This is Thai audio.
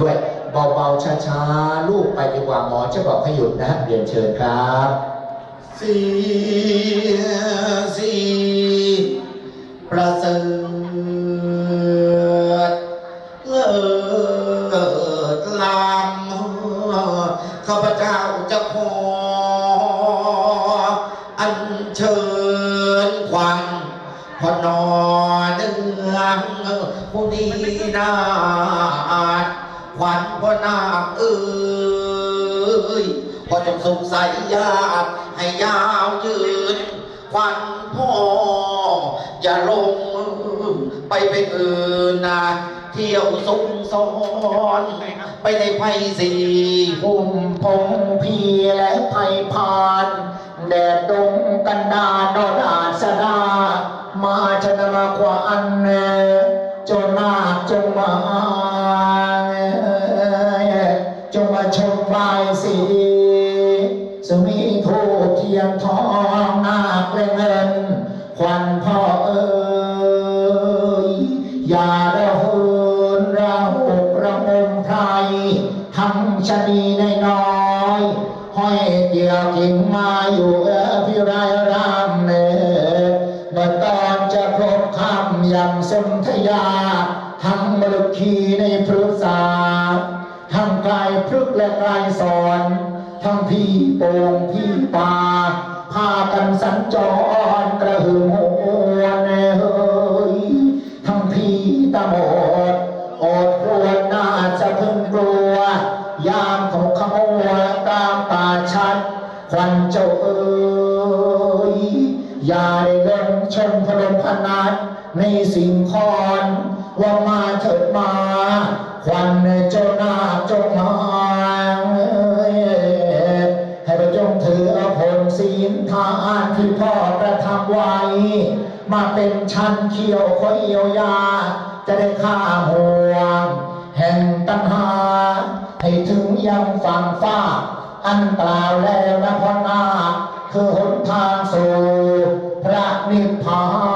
ด้วยเบาๆช้าๆลูกไปดีกว่าหมอจะบอกให้หยุดนะเรียนเชิญครับเสียสีประเสริฐเลิศลำข้าพเจ้าจะขออัญเชิญควันพอนอเนือผู้ดีนา พอจงสุขใสญาติให้ยาวยืนควันพ่อ อย่าลง ไปเป็นอื่นนะเที่ยวสุงซ้อนไปในไพสีพุ่มพงพีและไผ่พาน แดดดงกันดารนอนอาสดา มาชนะมาควานจงนาคจงมาจงมา ชมบายสีสมีทูเทียนทองนาคและเงิน ควันพ่อเอ้ยอย่าระเหินระหกระงมไพรทั้งชะนีในน้อยห้อยเกี่ยวกิ่งมาอยู่เออพิไรายรามเนเมื่อตอนจะพบคำยังสนธยา ทั้งมลคีในพฤกษา กายพฤกและกายสอน ทั้งพี่โป่งพี่ปาพากันสัญจรกระหึ่มโหนเฮ้ยทั้งพี่ตาบอดอดรวนน่าจะพิ่งกลัว ยามของขโมยตามป่าชัดควันเจ้าเอ้ยอย่าได้เล่นชมพลพนัดในสิ่งคอนว่ามาเถิดมา ศีลทานที่พ่อกระทำไว้ มาเป็นชั้นเขียวคอยเยียวยา จะได้ข้าห่วง แห่งตัณหา ให้ถึงยังฝั่งฟ้า อันกล่าวแล้วนะพ่อนาคคือหนทางสู่พระนิพพาน